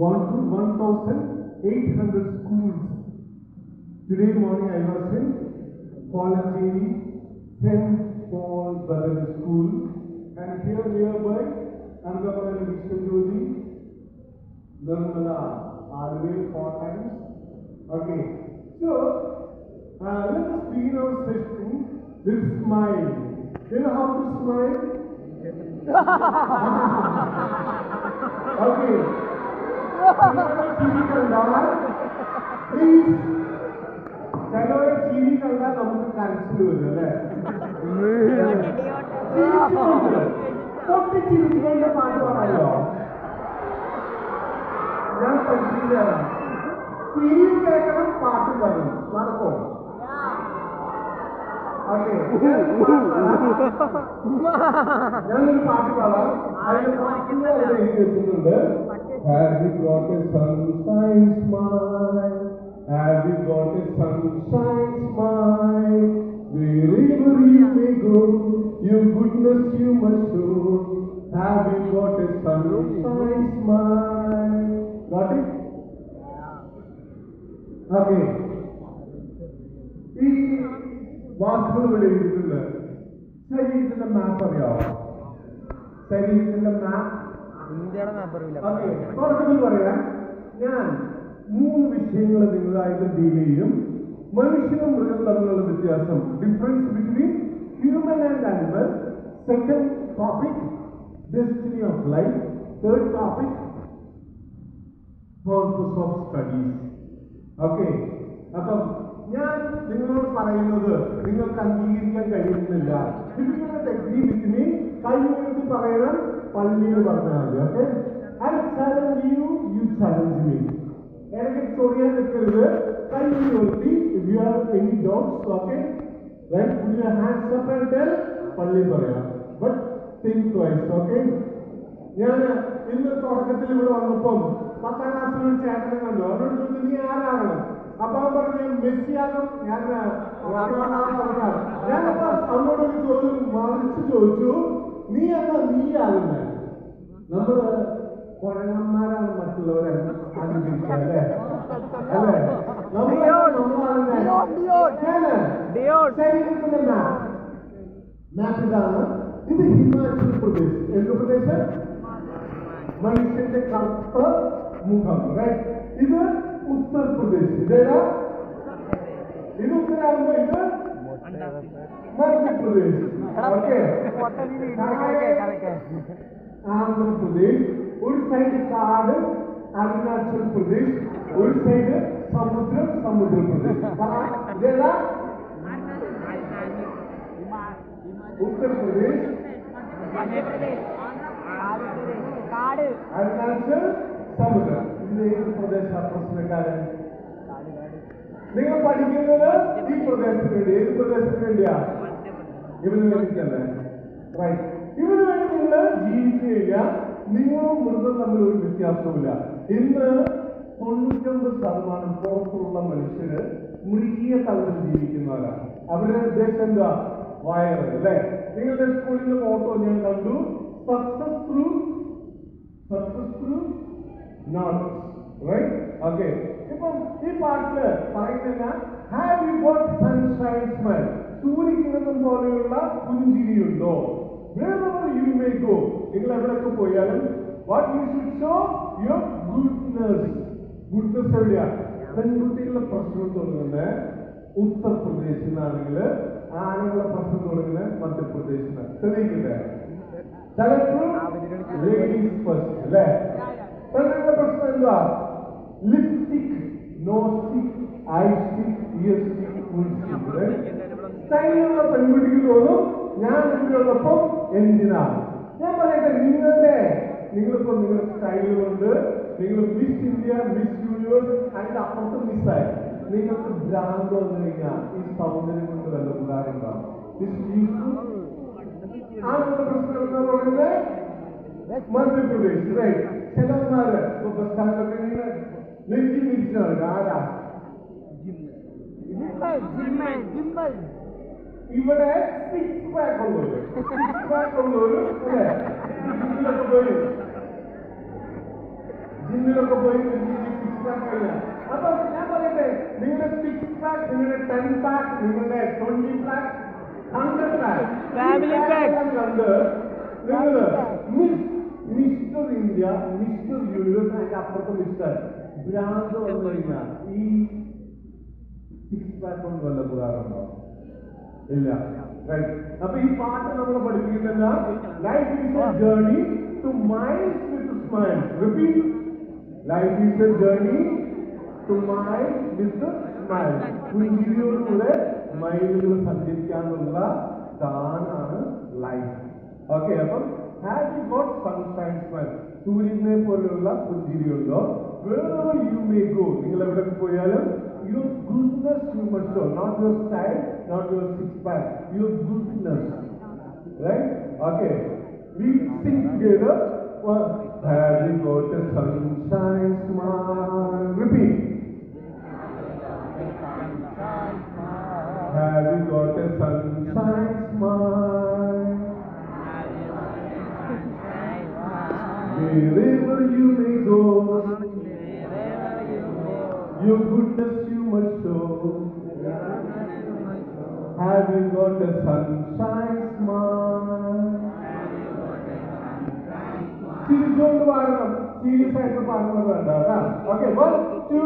gone to 1,800 schools. Today morning I was in Palanjiri, St. Paul Brothers School, and here nearby, Angaparan Vishwajoji, Nirmala, Alway four times. Okay, so uh, let us begin our session with smile. You know how to smile? okay. ചിരി കണ്ടാൽ please ചിലവരെ ചിരി കണ്ടാൽ നമുക്ക് കരച്ചിൽ വരും അല്ലേ ചിരിച്ചുകൊണ്ട് പൊട്ടി ചിരിച്ചുകൊണ്ട് പാട്ട് പാടാലോ ഞാൻ പഠിപ്പിച്ചു തരാം ചിരിയും കേൾക്കണം പാട്ടും പറയണം നടക്കോ ഓക്കെ ഞാനൊരു പാട്ട് പാടാം അതിന് പാട്ടിന് അവിടെ എഴുതി വെച്ചിട്ടുണ്ട് Have you got a sunshine smile? Have you got a sunshine smile? Wherever you may go, your goodness you must show. Have you got a sunshine smile? Got it? Okay. ഈ വാക്കുകൾ ഇവിടെ എഴുതിയിട്ടുണ്ട് ശരീരത്തിന്റെ മാപ്പ് അറിയാമോ ശരീരത്തിന്റെ മാപ്പ് ഇന്ത്യയുടെ ഓക്കെ തുടക്കത്തിൽ പറയാം. ഞാൻ മൂന്ന് വിഷയങ്ങൾ നിങ്ങളായിട്ട് ഡീൽ ചെയ്യും. മനുഷ്യനും മൃഗം തമ്മിലുള്ള വ്യത്യാസം difference between human and animal second topic destiny of life third topic purpose of studies okay അപ്പം ഞാൻ നിങ്ങളോട് പറയുന്നത് നിങ്ങൾക്ക് അംഗീകരിക്കാൻ കഴിയുന്നില്ല. അഗ്രി വിത്ത് മീ കൈ പറയണം. പള്ളിയിൽ പറഞ്ഞാൽ മതി okay I challenge you you challenge me എനിക്ക് ചൊറിയാൻ നിൽക്കരുത്. കൈ ഉയർത്തി if you have any doubts okay right put your hands up and tell പള്ളി പറയാം. ബട്ട് തിങ്ക് ട്വൈസ് ഓക്കെ ഞാൻ ഇന്ന് തുടക്കത്തിൽ ഇവിടെ വന്നപ്പം പത്താം ക്ലാസ്സിൽ ഒരു ചേട്ടനെ കണ്ടു. അവരോട് ചോദിച്ചു നീ ആരാണ്? അപ്പൊ അവൻ പറഞ്ഞു മെസ്സിയാകും. ഞാൻ ഞാൻ അപ്പൊ അവനോട് ഒരു ചോദ്യം മറിച്ച് ചോദിച്ചു. നമ്മള് കുഴങ്ങന്മാരാണ് മറ്റുള്ളവരെ അനുകരിക്കുക അല്ലേ അല്ലേ നമ്മള് നമ്മളാണ് ഞാന് ഡിയോൺ. ശരീരത്തിന്റെ മാപ്പ് മാപ്പ് ഇതാണ് ഇത് ഹിമാചൽ പ്രദേശ് എന്ത് പ്രദേശ് മനുഷ്യന്റെ കറുത്ത മുഖം right? ഇത് ഉത്തർപ്രദേശ് ഇതേതാ ഇത് ഉത്തരാകുമ്പോ ഇത് മധ്യപ്രദേശ് ഓക്കെ ആന്ധ്രാപ്രദേശ് ഒരു സൈഡ് കാട് അരുണാചൽ പ്രദേശ് ഒരു സൈഡ് സമുദ്രം സമുദ്രപ്രദേശ് പറ, ഇതേതാ ഉത്തർപ്രദേശ് കാട് അരുണാചൽ സമുദ്രം ഇത് ഏത് പ്രദേശ പ്രശ്നക്കാരൻ നിങ്ങൾ പഠിക്കുന്നത് ഈ പ്രദേശത്തിന് വേണ്ടി ഏത് പ്രദേശത്തിന് വേണ്ടിയാ ഇവന് വേണ്ടിട്ടല്ലേ റൈറ്റ് ഇവന് വേണ്ടി നിങ്ങൾ ജീവിച്ചു കഴിഞ്ഞാൽ നിങ്ങളും മൃഗം തമ്മിൽ ഒരു വ്യത്യാസവുമില്ല. ഇന്ന് തൊണ്ണൂറ്റൊമ്പത് ശതമാനം പുറത്തുള്ള മനുഷ്യര് മൃഗീയ തലത്തിൽ ജീവിക്കുന്നവരാണ്. അവരുടെ ഉദ്ദേശം എന്താ? വയറ് അല്ലെ? നിങ്ങളുടെ സ്കൂളിന്റെ ഫോട്ടോ ഞാൻ കണ്ടു. സക്സസ് ത്രൂ സക്സസ് ത്രൂ പോലെയുള്ള പുഞ്ചിരിയുണ്ടോ? വേറെവർ യു മേ ഗോ നിങ്ങൾ എവിടെയൊക്കെ പോയാലും what you should show your goodness goodness എവിടെയാണ് പെൺകുട്ടികളുടെ പ്രശ്നം തുടങ്ങുന്നത് ഉത്തർപ്രദേശിൽ നിന്നാണെങ്കിൽ ആണുങ്ങളുടെ പ്രശ്നം തുടങ്ങുന്നത് മധ്യപ്രദേശിൽ നിന്നാണ് തെളിയിക്കട്ടെ ലേഡീസ് ഫസ്റ്റ് അല്ലേ പെണ്ണുങ്ങളുടെ പ്രശ്നം എന്താ lipstick nose stick eye stick ear stick full stick സ്റ്റൈലുള്ള പെൺകുട്ടിക്ക് തോന്നും ഞാൻ ഇതിനോടൊപ്പം എന്തിനാ ഞാൻ പറയട്ടെ നിങ്ങളുടെ നിങ്ങളിപ്പോ നിങ്ങളുടെ സ്റ്റൈൽ കൊണ്ട് നിങ്ങൾ മിസ് ഇന്ത്യ മിസ് യൂണിവേഴ്സ് അതിന്റെ അപ്പുറത്ത് മിസ്സായി നിങ്ങൾക്ക് ഭ്രാന്ത് വന്നു കഴിഞ്ഞാൽ ഈ സൗന്ദര്യം കൊണ്ട് വല്ല ഉപകാരം ഉണ്ടാവും ആളുകളുടെ പ്രശ്നം എന്താ പറയുന്നത് മധ്യപ്രദേശ് റൈറ്റ് ചിലന്മാര് ഇപ്പൊ ബസ് സ്റ്റാൻഡിലൊക്കെ ഇങ്ങനെ നെറ്റി തിരിച്ചാണ് ആരാ? ജിമ്മൽ ജിമ്മൽ. ഇവിടെ സിക്സ് പാക്ക് ഉള്ളവര് സിക്സ് പാക്ക് ഉള്ളവര് അല്ലേ ജിമ്മിലൊക്കെ പോയി ജിമ്മിലൊക്കെ പോയി സിക്സ് പാക്ക് കഴിഞ്ഞാൽ അപ്പൊ ഞാൻ പറയട്ടെ നിങ്ങളുടെ സിക്സ് പാക്ക് നിങ്ങളുടെ ടെൻ പാക്ക് നിങ്ങളുടെ twenty pack hundred pack Family pack. കണ്ട് നിങ്ങള് miss mister India mister universe അതിന്റെ അപ്പുറത്തെ മിസ്റ്റർ ഭ്രാന്ത് വന്നു കഴിഞ്ഞാൽ ഈ സിക്സ് പാക്ക് കൊണ്ട് വല്ല ഉപകാരമുണ്ടോ ഇല്ല. അപ്പൊ ഈ പാട്ട് നമ്മൾ പഠിപ്പിക്കുന്ന life is a journey to minds with smiles repeat life is a journey to minds with smiles പുഞ്ചിരിയോടുകൂടെ മൈൻഡുകൾ സഞ്ചരിക്കാനുള്ള താനാണ് ലൈഫ് ഓക്കെ അപ്പം have you got sunshine smile സൂര്യനെ പോലെയുള്ള പുഞ്ചിരിയുണ്ടോ വേറെ യു മേ ഗോ നിങ്ങൾ എവിടെ പോയാലും your goodness you must not your style not your six pack, your goodness. Right? Okay. We sing together. What have you got a sunshine smile? Repeat. Have you got a sunshine smile? Wherever you may go, your goodness Have you got a sunshine smile? ചിരിച്ചുകൊണ്ട് പാടണം serious ആയിട്ട് പാടുന്നത് വേണ്ട okay one two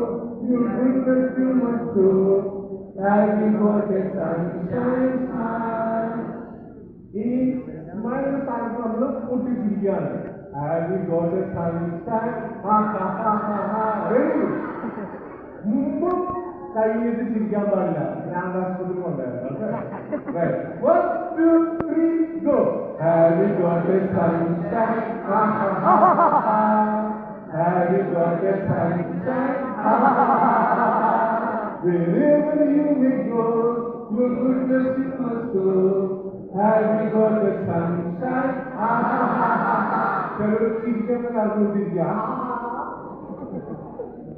Music perfume was cool, like before the sun shines high. In minus time from the footage began, and we got the sunshine, ha ha ha ha ha, very good. മുമ്പും കയ്യിലേക്ക് ചിരിക്കാൻ പാടില്ല ഞാൻ ആസ്പത്രി കൊണ്ടായിരുന്നു Wherever you may go, your goodness you must show. Have you got a sunshine smile? ഇനി smile സ്ഥാനത്ത് നമ്മൾ പൊട്ടിച്ചിരിക്കുകയാണ്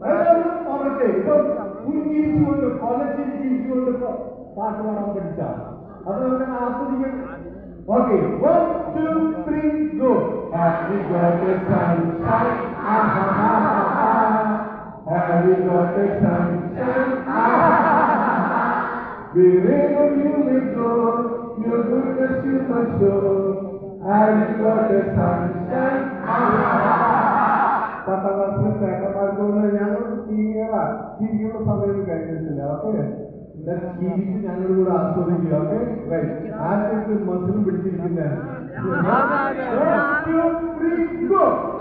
have you got a sunshine very good മുമ്പും കൈയിട്ട് ചിരിക്കാൻ പാടില്ല ഭ്രാന്താശുപത്രി കൊണ്ടുവരണം one two three go have you got a sunshine have you got a sunshine Wherever you may go, your goodness you must show. Have you got the sunshine? ചിലർ ചിരിക്കുന്ന കാരണത്തിരിക്കുക ഓർമ്മട്ടെ ഇപ്പൊ പുഞ്ചിരിച്ചുകൊണ്ട് കൊലച്ചിരി ചിരിച്ചുകൊണ്ട് ഇപ്പൊ പാട്ട് പാടാൻ പഠിച്ച അത് നമുക്ക് ആസ്വദിക്കണം okay one two three go have you got a sunshine have you got a sunshine Wherever you may go, your goodness you must show. Have you got the sunshine? പത്താം ക്ലാസ്സിലെ ചേട്ടന്മാർക്കൊന്ന് ഞങ്ങൾ സീനിയറാ ചിരിക്കുന്ന സമയം കഴിഞ്ഞിട്ടില്ല ನನ್ನ ಕಿವಿಗೆ ಹನ್ನೆರಡು ಕೂಡ ಹಾಕ್ಸೋದಿಲ್ಲ ಓಕೆ ರೈಟ್ ಹಾಕಿದ್ರೆ ಮನಸ್ಸನ್ನು ಬಿಡ್ತಿರ್ತಿದ್ದಾರೆ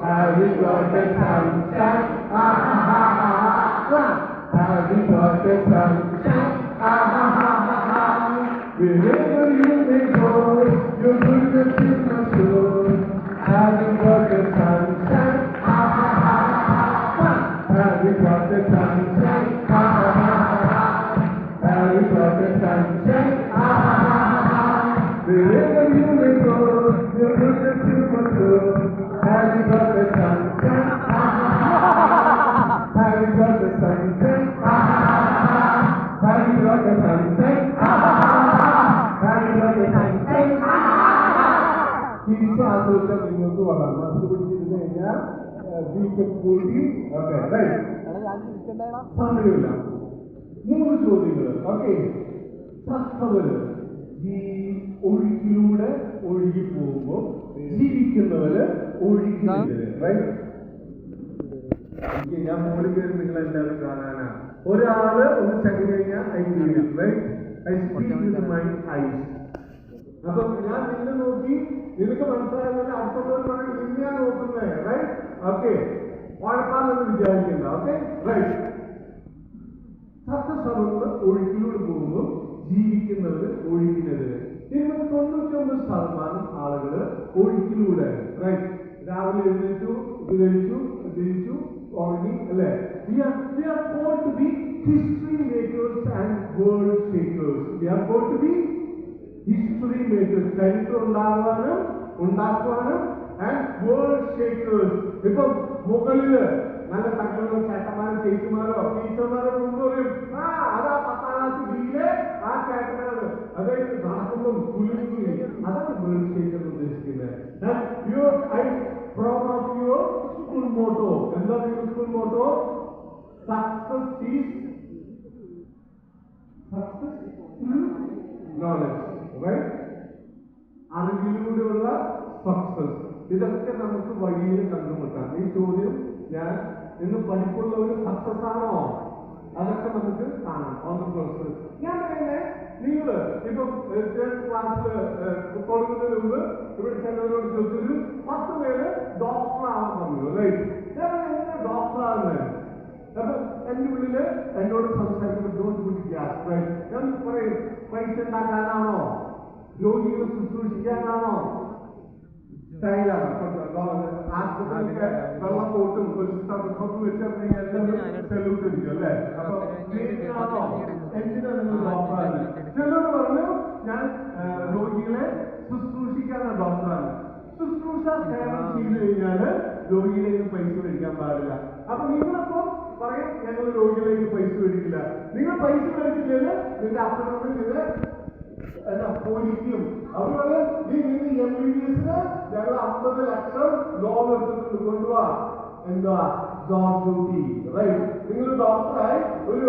Have you got the sunshine? Ah ha ha ha ha. Have you got the sunshine? Ah ha ha ha ha. Wherever you may go, your goodness is my soul. ഒഴുകി പോകുമ്പോ ജീവിക്കുന്നവര് ഒഴുകി right ഞാൻ മോളിൽ കയറി നിങ്ങൾ എല്ലാവരും കാണാനാ. ഒരാൾ ഒന്ന് ചങ്ങി കഴിഞ്ഞാൽ I right I speak with my eyes അപ്പൊ ഞാൻ നിന്നെ നോക്കി നിനക്ക് മനസ്സിലാകുന്നില്ല അടുത്തുള്ളവർ പറയും നിന്നെയാ നോക്കുന്നത് റൈറ്റ് ഓക്കെ ഉഴപ്പാന്നൊന്നും വിചാരിക്കണ്ട ഓക്കെ റൈറ്റ് സത്യസമങ്ങൾ ഒഴുക്കിലൂടെ പോകുമ്പോൾ ജീവിക്കുന്നവര് ഒഴുക്കിനെതിരെ ഇരുപത്തി തൊണ്ണൂറ്റി ഒമ്പത് ശതമാനം ആളുകൾ ഒഴുക്കിലൂടെ റൈറ്റ് രാവിലെ എഴുന്നേറ്റു ഇത് കഴിച്ചു ജയിച്ചു ഉറങ്ങി അല്ലെ? We are we are call to be history makers and world shakers we are call to be history makers ചരിത്രം ഉണ്ടാകുവാനും ഉണ്ടാക്കുവാനും ആൻഡ് വേൾഡ് ഷേക്കേഴ്സ് ഇപ്പം മുകളിൽ നല്ല തങ്ങളുടെ ചേട്ടന്മാരും ചേച്ചിമാരോ ടീച്ചർമാരോ മുമ്പ് പറയും ആ അതാ പത്താം ക്ലാസ് ബിയിലെ ആ ചേട്ടനാണ് അതായത് നടക്കുമ്പം കുലുങ്ങി അതാണ് വേൾഡ് ഷേക്കർ ഉദ്ദേശിക്കുന്നത്. Your I proud of your school motto എന്താ നിങ്ങളുടെ school motto success is success knowledge right അറിവിലൂടെയുള്ള success ഇതൊക്കെ നമുക്ക് വഴിയിൽ കണ്ടുമുട്ടാം. ഈ ചോദ്യം ഞാൻ ഇന്ന് പഠിപ്പുള്ള ഒരു സക്സസ് ആണോ അതൊക്കെ നമുക്ക് കാണാം. ഓൺ ദ ഞാൻ പറയുന്നത് നിങ്ങൾ ഇപ്പം ക്ലാസ്സിൽ തുടങ്ങുന്നതിന് മുമ്പ് ഇവിടെ ചെന്നവരോട് ചോദിച്ചൊരു പത്ത് പേര് ഡോക്ടർ ആവാൻ പറഞ്ഞു റൈറ്റ് ഞാൻ എങ്ങനെ ഡോക്ടർ ആവുന്നത് അപ്പൊ എന്റെ ഉള്ളിൽ എന്നോട് സംസാരിക്കുമ്പോൾ ഡോണ്ട് പുട്ട് ഗ്യാസ് ഞാൻ പറയും പൈസ ഉണ്ടാക്കാനാണോ? രോഗികളെ ശുശ്രൂഷിക്കാനാണോ? സ്റ്റൈലാണ്. വെള്ളം വെള്ളപ്പോട്ടും ഒരു സ്റ്റഫ് വെച്ചിട്ടുണ്ടെങ്കിൽ എല്ലാവരും സെല്യൂട്ട് അടിക്കും അല്ലേ? അപ്പൊ എന്തിനാണോ നിങ്ങൾ ഡോക്ടറാണ് ചിലർ പറഞ്ഞു ഞാൻ രോഗികളെ ശുശ്രൂഷിക്കാനാണ് ഡോക്ടറാണ് ശുശ്രൂഷ സേവനം ചെയ്തു കഴിഞ്ഞാൽ രോഗിയിലേക്ക് നിന്ന് പൈസ മേടിക്കാൻ പാടില്ല. അപ്പൊ നിങ്ങളപ്പോ പറയും ഞങ്ങൾ രോഗിയുടെ പൈസ മേടിക്കില്ല. നിങ്ങൾ പൈസ മേടിച്ചില്ലെങ്കിൽ നിന്റെ അപ്പനോട് നിന്നെ എന്നാ പോലിക്കും അതുപോലെ ഈ നിങ്ങൾ എം ബി ബി എസിന് ഞങ്ങൾ അമ്പത് ലക്ഷം ലോൺ എടുത്തിട്ടുണ്ട്. കൊണ്ടുപോവാ എന്താ? Job duty. റൈറ്റ് നിങ്ങൾ ഡോക്ടറായി ഒരു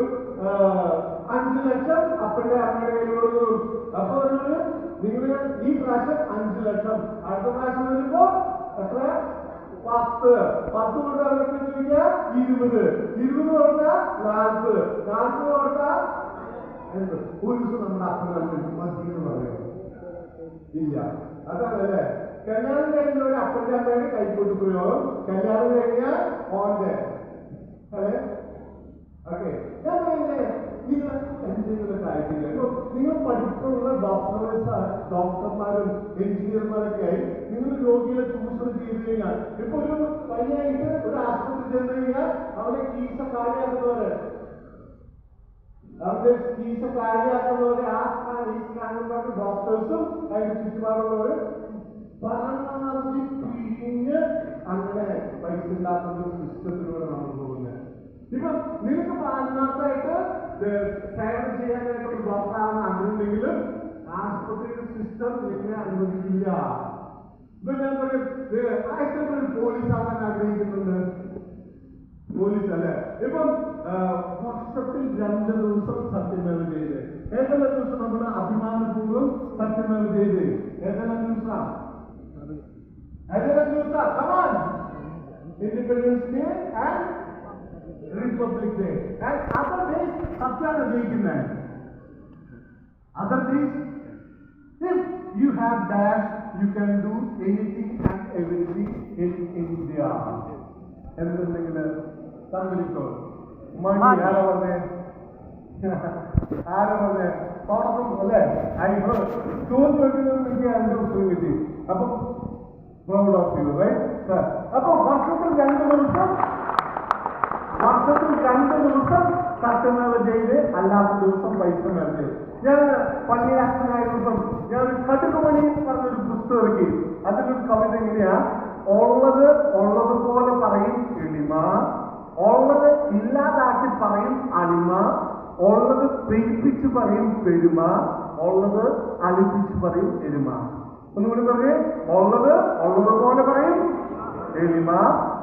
അഞ്ച് ലക്ഷം അപ്പന്റെ അമ്മയുടെ കയ്യിൽ കൊടുക്കും അപ്പൊ നിങ്ങൾ ഈ പ്രാവശ്യം അഞ്ച് ലക്ഷം. അടുത്ത പ്രാവശ്യം വരുമ്പോ എത്ര? പത്ത്. പത്ത് കൊണ്ട് അവർക്ക് ചോദിക്കുക ഇരുപത്. ഇരുപത് കൊടുത്താൽ നാൽപ്പത് നാൽപ്പത് കൊടുത്താൽ എന്ത്? ഒരു ദിവസം നമ്മുടെ അപ്പൻ മതി എന്ന് പറയും. ഇല്ല. അതാണല്ലേ കല്യാണം കഴിഞ്ഞ ഒരു അപ്പന്റെ അമ്മയുടെ കൈക്കൂട്ട് പ്രയോഗം കല്യാണം കഴിഞ്ഞ ഓന്റെ അല്ലേ? ഓക്കെ. ഞാൻ പറയുന്നത് നിങ്ങൾ എന്തെങ്കിലും കാര്യമില്ല നിങ്ങൾ പഠിപ്പുള്ള ഡോക്ടേഴ്സ് ഡോക്ടർമാരും എഞ്ചിനീയർമാരൊക്കെ ആയി നിങ്ങൾ രോഗികളെ ചൂഷണം ചെയ്ത് കഴിഞ്ഞാൽ ഇപ്പൊ ഒരു പനിയായിട്ട് ഒരു ആശുപത്രി ചെന്ന് കഴിഞ്ഞാൽ അവിടെ കീസ കാര്യമാക്കുന്നവര് അവരുടെ ഫീസ് കാര്യമാക്കുന്നവരെ ആ സ്കാൻ ഈ സ്കാൻ എന്ന് പറഞ്ഞ് ഡോക്ടേഴ്സും അതിന് ചുറ്റുപാടുള്ളവർ പരമാവധി പിഴിഞ്ഞ് അങ്ങനെ പൈസ ഉണ്ടാക്കുന്ന ഒരു സിസ്റ്റത്തിലൂടെ നമ്മൾ പോകുന്നത് ഇപ്പൊ നിനക്ക് ആത്മാർത്ഥമായിട്ട് സേവനം ചെയ്യാനായിട്ട് ഒരു ഡോക്ടറാണ് ആഗ്രഹമുണ്ടെങ്കിലും ആശുപത്രിയുടെ സിസ്റ്റം നിന്നെ അനുവദിക്കില്ല. ഇപ്പൊ ഞാൻ പറയും എത്ര പോലീസ് ആവാൻ ആഗ്രഹിക്കുന്നുണ്ട്. പോലീസ് അല്ലെ ഇപ്പം ആ, വർഷത്തിൽ രണ്ട് ദിവസം സത്യമേവ ചെയ്ത് ഏതെല്ലാം ദിവസം നമ്മൾ അഭിമാനപൂർവ്വം സത്യമേവ ചെയ്ത് ഏതെല്ലാം ദിവസം ഏതെല്ലാം ദിവസം come on independence day and republic day and other days സത്യാണ് ജയിക്കുന്നത് other days If you have dash, you can do anything and everything in India. എന്തുണ്ടെങ്കിൽ തമ്മിലിട്ടോ മണി ആരാ പറഞ്ഞേ? ആരാ പറഞ്ഞേ? തുടക്കം അല്ലേ? ആയിപ്പോ ചോദ്യം വെക്കുന്നത് എനിക്ക് രണ്ട് ഉത്തരം കിട്ടി. അപ്പം പ്രൗഡ് ഓഫ് യു റൈറ്റ് അപ്പൊ വർഷത്തിൽ രണ്ട് ദിവസം വർഷത്തിൽ രണ്ട് ദിവസം സത്യമേവ ചെയ്ത് അല്ലാത്ത ദിവസം പൈസ മേടിച്ച്. ഞാൻ പള്ളിയിൽ ദിവസം ഞാൻ കടുകുമണി പറഞ്ഞൊരു പുസ്തകം ഇറക്കി. അതിലൊരു കവിത എങ്ങനെയാ? ഉള്ളത് ഉള്ളത് പോലെ പറയും എളിമ. ഉള്ളത് ഇല്ലാതാക്കി പറയും അനിമ ഉള്ളത് പെയ്പ്പിച്ച് പറയും പെരുമ ഉള്ളത് അലിപ്പിച്ച് പറയും എരുമ. ഒന്നുകൂടി പറഞ്ഞേ ഉള്ളത് ഉള്ളത് പോലെ പറയും എരുമ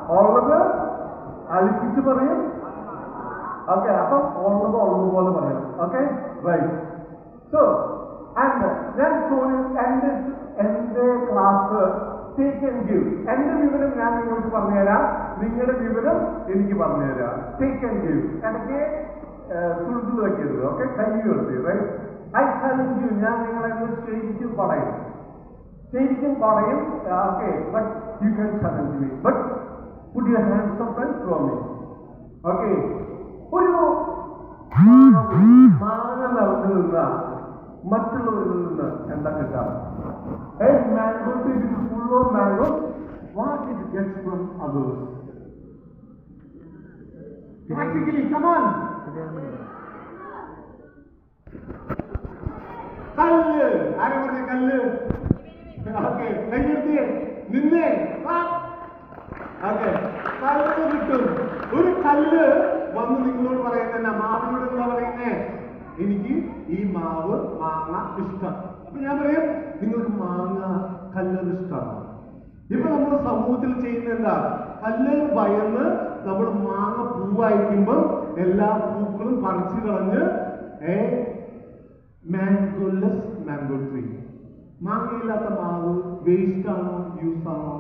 ഉള്ളത് അലിപ്പിച്ച് പറയും. ഓക്കെ അപ്പം ഉള്ളത് ഉള്ളത് പോലെ പറയും ഓക്കെ ഞാൻ എന്റെ ക്ലാസ് എന്റെ വിവരം ഞാൻ നിങ്ങൾക്ക് പറഞ്ഞുതരാം. നിങ്ങളുടെ വിവരം എനിക്ക് പറഞ്ഞുതരാം ടേക്ക് ആൻഡ് ഗിവ് എനിക്ക് തുളുത്തുള്ളതൊക്കെ ഓക്കെ കൈ ഉയർത്തി റൈറ്റ് ഐ ചലഞ്ച് ഞാൻ നിങ്ങളെ ഒന്ന് ശരിക്കും പറയും ശരിക്കും പറയും okay but you can challenge me but put your hands up and throw me okay ഒരു മാങ്ങ നിറഞ്ഞു നിന്ന മറ്റുള്ളവരിൽ നിന്ന് എന്താ കിട്ടാം a mango it is full of mango what it gets from others practically on. കല്ല്. ആരെ പറഞ്ഞ കല്ല്? ഓക്കെ കൈയെടുത്ത് നിന്നേ. ഓക്കെ കല്ല് കിട്ടും. ഒരു കല്ല് വന്ന് നിങ്ങളോട് പറയുന്ന മാവിനോട് എന്താ പറയുന്നേ? എനിക്ക് ഈ മാവ് മാങ്ങ ഇഷ്ടം. അപ്പൊ ഞാൻ പറയും നിങ്ങൾക്ക് മാങ്ങ കല്ല് ഇഷ്ടമാണ് ഇപ്പൊ നമ്മൾ സമൂഹത്തിൽ ചെയ്യുന്ന എന്താ? കല്ല് ഭയന്ന് നമ്മൾ മാങ്ങ പൂവായിരിക്കുമ്പോൾ എല്ലാ പൂക്കളും പറിച്ചു കളഞ്ഞ് ഏ മാംഗോലെസ് മാംഗോ ട്രീ മാങ്ങയില്ലാത്ത മാവ് വേസ്റ്റ് ആണോ യൂസ് ആണോ?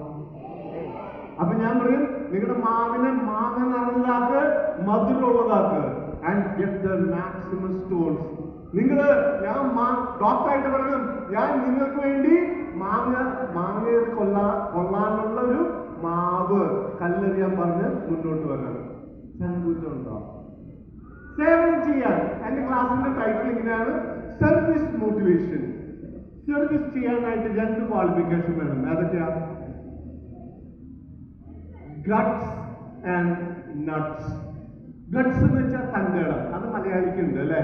അപ്പൊ ഞാൻ പറയും നിങ്ങളുടെ മാവിനെ മാങ്ങ നിറഞ്ഞതാക്ക് മധുരമുള്ളതാക്ക് and get the maximum stones നിങ്ങൾ ഞാൻ ഡോക്ടറായിട്ട് പറയണം ഞാൻ നിങ്ങൾക്ക് വേണ്ടി മാങ്ങ മാങ്ങയെ കൊല്ലാ കൊള്ളാനുള്ള ഒരു മുന്നോട്ട് വരണം. ചങ്കൂറ്റുണ്ടോ സേവനം ചെയ്യാൻ. എന്റെ ക്ലാസ്സിന്റെ ടൈറ്റിൽ ഇങ്ങനെയാണ് സർവീസ് മോട്ടിവേഷൻ സർവീസ് ചെയ്യാനായിട്ട് രണ്ട് ക്വാളിഫിക്കേഷൻ വേണം. ഏതൊക്കെയാ? ഗട്ട്സ് ആൻഡ് നട്ട്സ് ഗട്ട്സ് എന്ന് വെച്ചാൽ സങ്കടം അത് മലയാളിക്കുണ്ട് അല്ലേ?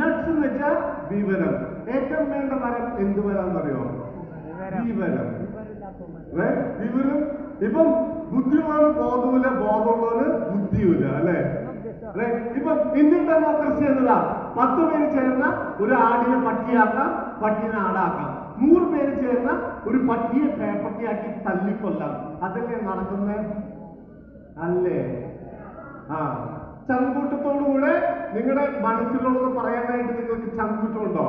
നട്ട്സ് എന്ന് വെച്ചാൽ വിവരം. ഏറ്റവും വേണ്ട മരം എന്ത് വരാന്നറിയോ വിവരം? വിവരം. ഇപ്പം ബുദ്ധിയുള്ളവന് ബോധമില്ല ബോധമുള്ളവന് ബുദ്ധിയുമില്ല അല്ലെ? അല്ലെ? ഇപ്പൊ ഇന്ത്യൻ ഡെമോക്രസി എന്നതാ. പത്ത് പേര് ചേർന്ന ഒരു ആടിനെ പട്ടിയാക്കാം പട്ടിനെ ആടാക്കാം. നൂറ് പേര് ചേർന്ന ഒരു പട്ടിയെ പേപ്പട്ടിയാക്കി തല്ലിക്കൊല്ലാം അതല്ലേ നടക്കുന്നത് അല്ലേ? ആ. ചങ്കൂട്ടത്തോടുകൂടെ നിങ്ങളുടെ മനസ്സിലുള്ളത് പറയാനായിട്ട് നിങ്ങൾക്ക് ഉണ്ടോ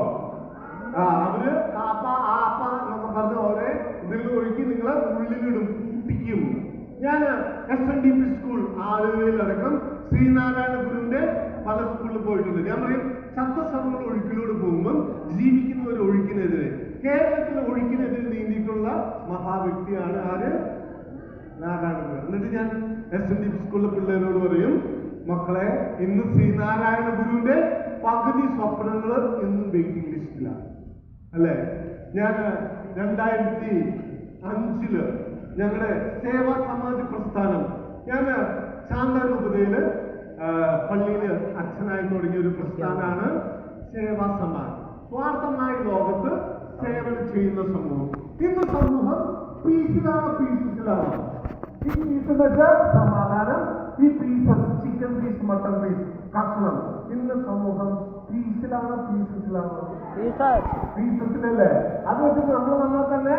ആ അവർ ആപ്പ ആപ്പ എന്നൊക്കെ പറഞ്ഞ് ഓരോ ഇതിൽ ഒഴുക്കി നിങ്ങളെ ഉള്ളിലിടും കൂട്ടിക്കും. ഞാൻ S N D P school ആലുവയിലടക്കം Sreenarayana ഗുരുവിന്റെ പല സ്കൂളിൽ പോയിട്ടുണ്ട്. ഞാൻ പറയും ശബ്ദശ്രമങ്ങൾ ഒഴുക്കിലൂടെ പോകുമ്പോൾ ജീവിക്കുന്ന ഒരു ഒഴുക്കിനെതിരെ കേരളത്തിലെ ഒഴുക്കിനെതിരെ നീന്തിയിട്ടുള്ള മഹാവ്യക്തിയാണ് ആര്? നാരായണ ഗുരു എന്നിട്ട് ഞാൻ എസ് എൻ ഡി പി സ്കൂളിലെ പിള്ളേരോട് പറയും മക്കളെ ഇന്ന് ശ്രീനാരായണ ഗുരുവിന്റെ പകുതി സ്വപ്നങ്ങൾ ഇന്നും വെയിറ്റിംഗ് ലിസ്റ്റിലാണ് അല്ലേ? ഞാൻ രണ്ടായിരത്തി അഞ്ചിൽ ഞങ്ങളുടെ സേവാ സമാധി പ്രസ്ഥാനം. ഞാൻ ശാന്താരൂപതയിൽ പള്ളിയിൽ അച്ഛനായി തുടങ്ങിയ ഒരു പ്രസ്ഥാനമാണ് സേവാ സമാജ്. സ്വാർത്ഥമായ ലോകത്ത് സേവനം ചെയ്യുന്ന സമൂഹം. ഇന്ന് സമൂഹം പീസിലാണോ പീസിലാണ് ഈ പീസ് എന്ന് വെച്ചാൽ സമാധാനം ഈ pieces chicken piece mutton piece കഷ്ണം. ഇന്ന് സമൂഹം പീസിലാണോ പീസസിലാണോ. പീസസിലല്ലേ? അത് വെച്ചിട്ട് നമ്മൾ നമ്മളെ തന്നെ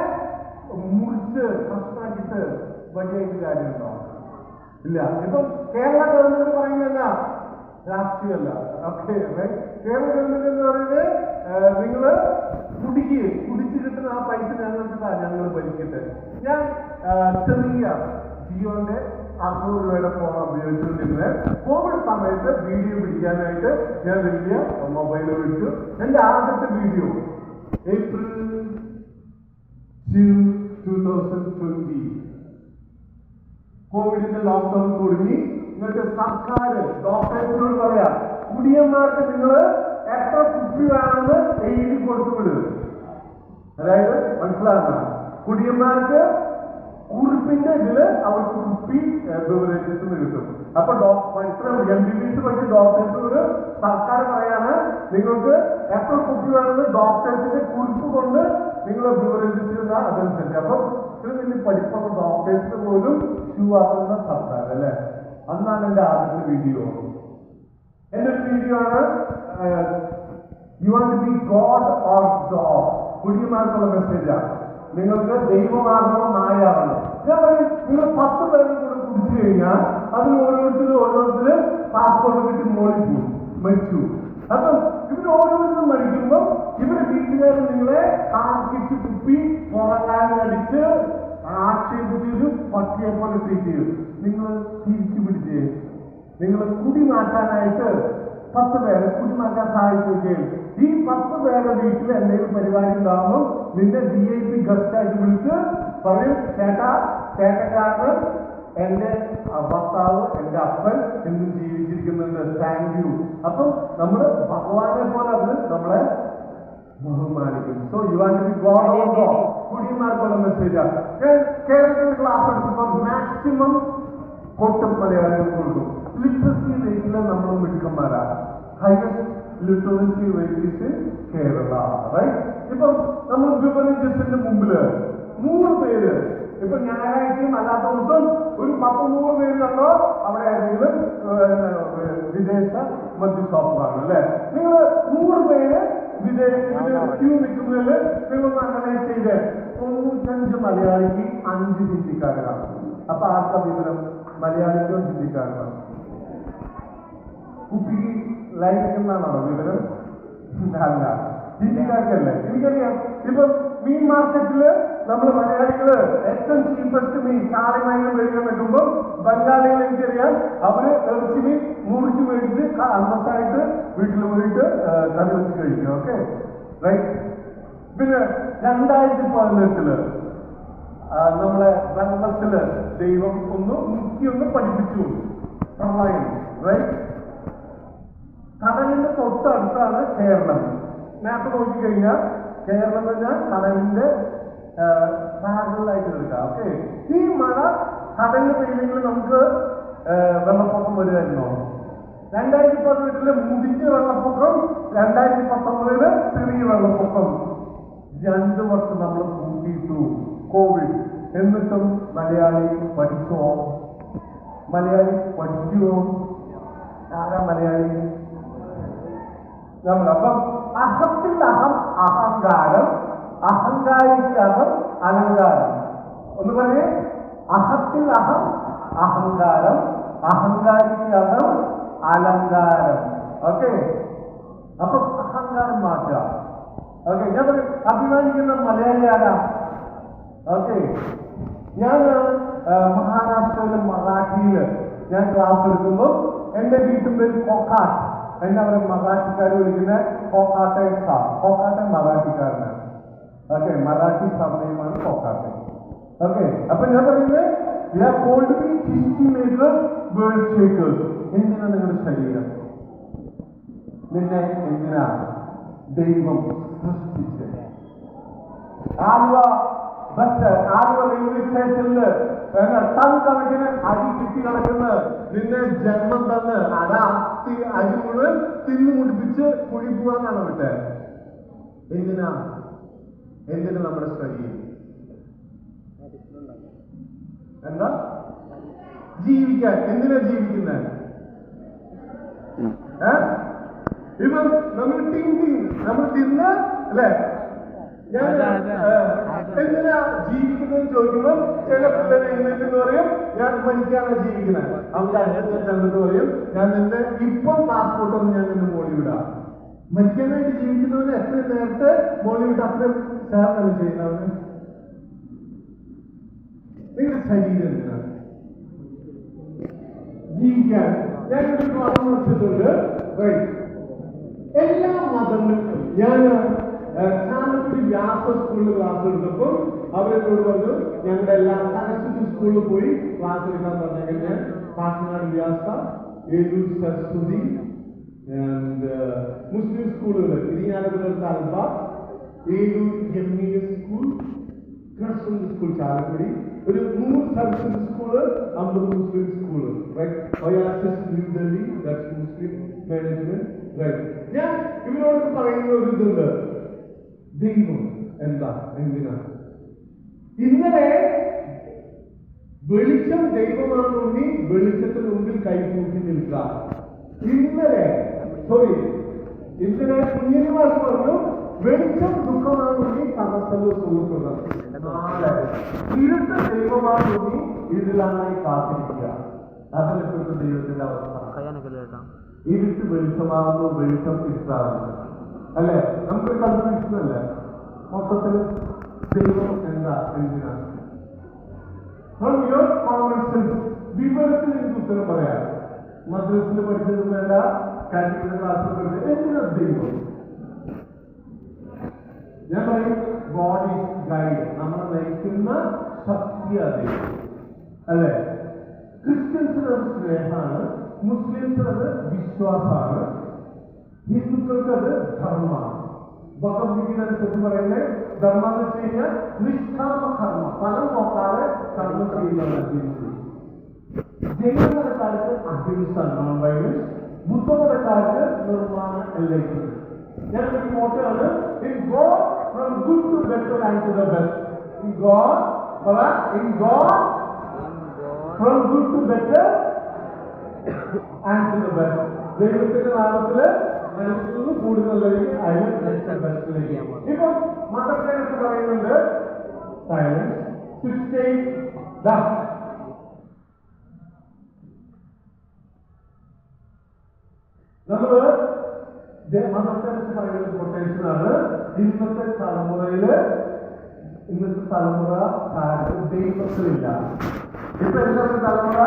മുറിച്ച് കഷ്ണാക്കിയിട്ട് കാര്യം കാര്യമുണ്ടോ? ഇല്ല. ഇപ്പം കേരള ഗവൺമെന്റ് പറയുന്നത് എന്താ രാഷ്ട്രീയമല്ല ഓക്കെ കേരള ഗവൺമെന്റ് എന്ന് പറയുന്നത് നിങ്ങൾ കുടിക്ക് കുടിച്ച് കിട്ടുന്ന ആ പൈസ ഞങ്ങൾക്ക് ഞങ്ങൾ ഭരിക്കട്ടെ ഞാൻ ചെറിയ ജിയോന്റെ അറുന്നൂറ് രൂപയുടെ ഫോൺ ഉപയോഗിച്ചുകൊണ്ടിരുന്നത് കോവിഡ് സമയത്ത് വീഡിയോ പിടിക്കാനായിട്ട് ഞാൻ വലിയ മൊബൈൽ വിളിച്ചു. എന്റെ ആദ്യത്തെ video April two thousand twenty കോവിഡിന്റെ ലോക്ക്ഡൌൺ തുടങ്ങി ഇന്നത്തെ സർക്കാർ ഡോക്ടേഴ്സിനോട് പറയാ കുടിയന്മാർക്ക് നിങ്ങൾ എത്ര കുപ്പി വേണമെന്ന് എഴുതി കൊടുത്തു വിടുക അതായത് മനസ്സിലാകുന്ന കുടിയന്മാർക്ക് കുറിപ്പിന്റെ ഇതിൽ അവർക്ക് കുപ്പി ബിവറേജസ് കിട്ടും. അപ്പൊ doctor M B B S പഠിച്ച ഡോക്ടേഴ്സിനോട് സർക്കാർ പറയാണ് നിങ്ങൾക്ക് എത്ര കുപ്പി വേണമെന്ന് ഡോക്ടേഴ്സിന്റെ കുറിപ്പ് കൊണ്ട് നിങ്ങൾ ബിവറേജസ് അതനുസരിച്ച്. അപ്പൊ ഇത്രയും വലിയ പഠിപ്പുള്ള ഡോക്ടേഴ്സിന് പോലും ഷൂ ആക്കുന്ന സർക്കാർ അല്ലെ? അന്നാണ് എന്റെ ആദ്യത്തെ വീഡിയോ എന്റെ ഒരു വീഡിയോ ആണ് you want be God or dog കുടിയന്മാർക്കുള്ള മെസ്സേജാണ് നിങ്ങൾക്ക് ദൈവമാകണം നായാകണം ഞാൻ പറയും നിങ്ങൾ പത്ത് പേരും കൂടെ കുടിച്ചു കഴിഞ്ഞാൽ അതിൽ ഓരോരുത്തരും ഓരോരുത്തര് പാസ്പോർട്ട് കിട്ടി മോളിൽ പോകും മരിച്ചു അപ്പം ഇവർ ഓരോരുത്തരും മരിക്കുമ്പോൾ ഇവരുടെ വീട്ടുകാർ നിങ്ങളെ കാർക്കിച്ച് കുപ്പി പുറകാലിൽ അടിച്ച് ആക്ഷേപിച്ച് ഒരു പട്ടിയെ പോലെ ചെയ്യും. നിങ്ങൾ തിരിച്ചു പിടിച്ച് നിങ്ങൾ കുടി മാറ്റാനായിട്ട് പത്ത് പേരെ കുടിമാറ്റാൻ സഹായിക്കുകയും ഈ പത്ത് പേരെ വീട്ടിൽ എന്തെങ്കിലും പരിപാടി ഉണ്ടാകുമ്പോൾ നിന്നെ വി ഐ പി ഗസ്റ്റ് ആയിട്ട് വിളിച്ച് പറയും ചേട്ടാ ചേട്ടക്കാരന് എന്റെ ഭർത്താവ് എന്റെ അപ്പൻ എന്നും ജീവിച്ചിരിക്കുന്നുണ്ട്. താങ്ക് യു അപ്പം നമ്മൾ ഭഗവാനെ പോലെ അത് നമ്മളെ ബഹുമാനിക്കും. So you want be God of God കുടിമാർക്കുള്ള message കേരളത്തിൽ ക്ലാസ് എടുക്കുമ്പോൾ മാക്സിമം കൊട്ടും മലയാളികൾ കൊടുക്കും ലിറ്ററസി റേറ്റിൽ നമ്മൾ മിടുക്കന്മാരാ. Highest literacy rate Kerala right ഇപ്പം നമ്മൾ ബിവറേജസിന്റെ മുമ്പിൽ നൂറ് പേര്. ഇപ്പൊ ഞായറാഴ്ചയും അല്ലാത്ത ദിവസം ഒരു പത്ത് നൂറ് പേരുണ്ടോ? അവിടെ ഏതെങ്കിലും വിദേശ മദ്യഷോപ്പാണ് അല്ലെ? നിങ്ങൾ നൂറ് പേര് വിദേശ നിൽക്കുന്നതിൽ നിങ്ങൾ അനലൈസ് ചെയ്ത് തൊണ്ണൂറ്റഞ്ച് മലയാളിക്ക് അഞ്ച് ഹിന്ദിക്കാരനാണ് അപ്പൊ ആർക്കാ വിവരം? മലയാളിക്കോ ഹിന്ദിക്കാരനോ? ലൈൻ നിൽക്കുന്നതാണോ വിവരം? അല്ല ഹിന്ദിക്കാർക്കല്ലേ എനിക്കറിയാം ഇപ്പൊ മീൻ മാർക്കറ്റിൽ നമ്മൾ മലയാളികൾ ഏറ്റവും ചീപ്പസ്റ്റ് മീൻ ചാളിമീൻ മേടിക്കാൻ വെക്കുമ്പോൾ ബംഗാളികൾ എനിക്കറിയാം അവർ ഇറച്ചി മീൻ മുറിച്ച് മേടിച്ച് അന്തസ്സായിട്ട് വീട്ടിൽ പോയിട്ട് കറി വെച്ച് കഴിക്കും. ഓക്കെ റൈറ്റ് പിന്നെ രണ്ടായിരത്തി പതിനെട്ടിൽ നമ്മളെ വെള്ളത്തിൽ ദൈവം ഒന്ന് മുക്കി ഒന്ന് പഠിപ്പിച്ചു. പ്രളയം. റൈറ്റ് കടലിന്റെ തൊട്ടടുത്താണ് കേരളം. മാപ്പ് നോക്കിക്കഴിഞ്ഞാൽ കേരളം എന്നാൽ കടലിന്റെ ഭാഗങ്ങളിലായിട്ട് എടുക്കാം ഓക്കെ ഈ മഴ കടലിൽ പെയ്തെങ്കിൽ നമുക്ക് വെള്ളപ്പൊക്കം വരുമായിരുന്നോ? രണ്ടായിരത്തി പതിനെട്ടിൽ മുടിഞ്ഞ വെള്ളപ്പൊക്കം രണ്ടായിരത്തി പത്തൊമ്പതിൽ ചെറിയ വെള്ളപ്പൊക്കം. രണ്ട് വർഷം നമ്മൾ കൂട്ടിയിട്ടു കോവിഡ് എന്നിട്ടും മലയാളി പഠിച്ചോ? മലയാളി പഠിക്കുമോ ആരാ മലയാളി? നമ്മൾ അപ്പം അഹത്തിൽ അഹം അഹങ്കാരം അഹങ്കാരിക്ക് അഹം അലങ്കാരം. ഒന്ന് പറഞ്ഞേ അഹത്തിൽ അഹം അഹങ്കാരം അഹങ്കാരിക്ക് അഹം അലങ്കാരം. ഓക്കെ? അപ്പം അഹങ്കാരം മാറ്റാം. ഓക്കെ ഞാൻ പറയും അഭിമാനിക്കുന്ന മലയാളി ആരാ ഓക്കെ ഞാൻ മഹാരാഷ്ട്രയിലും മറാഠിയിൽ ഞാൻ ക്ലാസ് എടുക്കുമ്പോൾ എന്റെ വീട്ടിൽ പേര് കൊക്കാട്ട്. എന്നെ അവരെ മറാഠിക്കാർ വിളിക്കുന്ന കോക്കാട്ടെ സാ കോക്കാട്ടെ മറാഠിക്കാരനാണ്. ഓക്കെ മറാഠി സമയമാണ് കോക്കാട്ടെ. ഓക്കെ അപ്പൊ ഞാൻ പറയുന്നത് we are called be history makers world shakers എന്തിനാ നിങ്ങളുടെ ശരീരം? നിന്നെ എന്തിനാ ദൈവം സൃഷ്ടിച്ചത്? ആലുവ ബസ് ആലുവ റെയിൽവേ സ്റ്റേഷനിൽ ടൺ കണക്കിന് അരി കിട്ടി കിടക്കുന്ന നിന്നെ ജന്മം തന്ന് അട അത്തി അരി മുഴുവൻ തിന്നു മുടിപ്പിച്ച് കുഴി പോവാന്നാണ് വിട്ടെ? എന്തിനാ? എന്തിനാ നമ്മുടെ ശരീരം എന്താ? ജീവിക്കാൻ. എന്തിനാ ജീവിക്കുന്നത്? ഇപ്പം നമ്മൾ തിങ്കി നമ്മൾ തിന്ന് അല്ലേ? ഞാൻ എന്തിനാ ജീവിക്കുന്നത് ചോദിക്കുമ്പോൾ ചില പിള്ളേർ എഴുന്നേറ്റ് പറയും ഞാൻ മനിക്കാണ് ജീവിക്കുന്നത്. അവന്റെ അടുത്ത് ചെന്നിട്ട് പറയും ഞാൻ നിന്റെ ഇപ്പം പാസ്പോർട്ട് ഒന്ന് ഞാൻ നിന്നെ മോളി വിടാം മരിക്കാൻ വേണ്ടി ജീവിക്കുന്നവന് എത്ര നേരത്തെ മോളി വിട്ട് അത്ര സേവനം ചെയ്യുന്നവന്? നിങ്ങളുടെ ശരീരം എന്തിനാണ് ജീവിക്കാൻ. ഞാൻ ഒരു ക്ലാസ് നടത്തിയിട്ടുണ്ട് എല്ലാ മതങ്ങൾക്കും ഞാൻ ചാലക്കുടി വ്യാസ സ്കൂളിൽ ക്ലാസ് എടുത്തപ്പോൾ അവരെന്നോട് പറഞ്ഞു ഞങ്ങളുടെ എല്ലാ സരസ്വതി സ്കൂളിൽ പോയി ക്ലാസ് എടുക്കാൻ പറഞ്ഞെങ്കിൽ ഞാൻ കാക്കനാട് വ്യാസ ഏലൂർ സരസ്വതി ആൻഡ് മുസ്ലിം സ്കൂളുകൾ Irinjalakuda Alba Eloor M E S school Christian school Chalakudy ഒരു നൂറ് സരസ്വതി സ്കൂള് അമ്പത് Muslim school Oasis New Delhi that's Muslim management right ഞാൻ ഇവരോടൊക്കെ പറയുന്ന ഒരു ഇതുണ്ട് ദൈവം എന്താ? എന്തിനാ? ഇന്നലെ വെളിച്ചം ദൈവമാണെന്നുണ്ടെങ്കിൽ വെളിച്ചത്തിന് മുമ്പിൽ കൈകൂട്ടി നിൽക്കാം ഇന്നലെ സോറി ഇന്നലെ കുഞ്ഞിന് മാഷ് പറഞ്ഞു വെളിച്ചം ദുഃഖമാണെങ്കിൽ തമസലോ സുഖപ്രദം നാളെ ഇരുട്ട് ദൈവമാണെങ്കിൽ ഇതിലായി കാത്തിരിക്കുക. ഇപ്പോഴത്തെ ദൈവത്തിന്റെ അവസ്ഥ. ഇരുട്ട് വെളിച്ചമാകുന്നു വെളിച്ചം ഇരുട്ടാകുന്നു അല്ലെ? നമുക്ക് കൺഫ്യൂഷൻ അല്ലേ മൊത്തത്തിൽ ദൈവം എന്താ എന്തിനാണ് ഫ്രം യുവർ കോമൺ സെൻസ് വിവരത്തിൽ എനിക്ക് ഉത്തരം പറയാം? മദ്രസിൽ പഠിച്ചതും വേണ്ട കാറ്റഗറി ക്ലാസ് എന്തിനാ ദൈവം? ഞാൻ പറയും ഗോഡ് ഈസ് ഗൈഡ് നമ്മളെ നയിക്കുന്ന ശക്തി ദൈവം. അല്ലേ? ക്രിസ്ത്യൻസിന് അത് സ്നേഹമാണ് മുസ്ലിംസിന് അത് വിശ്വാസമാണ്. ഹിന്ദുക്കൾക്ക് അത് ധർമ്മമാണ് ഭഗവത്ഗീതനുസരിച്ച് പറയുന്നത് ധർമ്മം എന്ന് വെച്ച് കഴിഞ്ഞാൽ നിഷ്കാമ കർമ്മ. ഫലം നോക്കാതെ കർമ്മം ചെയ്യുന്നതാണ് ജൈനമതക്കാർക്ക് അഹിംസ നോൺ വയലൻസ് ബുദ്ധമതക്കാർക്ക് നിർമ്മാണ എല്ലൈക്കും ഞാൻ ഒരു മോട്ടമാണ് in God from good to better and to the best in God in God from good to better and to the best ദൈവത്തിന്റെ നാമത്തിൽ മനസ്സിൽ നിന്ന് കൂടുതലേക്ക് അതിന് ബെസ്റ്റിലേക്ക് ഇപ്പൊ മതത്തിനകത്ത് പറയുന്നുണ്ട്. സൈലൻസ് സിക്സ്റ്റീൻ നമ്മൾ മതത്തിനകത്ത് പറയുന്ന കൊട്ടേഷൻ ആണ്. ഇന്നത്തെ തലമുറയിൽ ഇന്നത്തെ തലമുറ ദൈവത്തിലില്ല. ഇപ്പൊ ഇന്നത്തെ തലമുറ?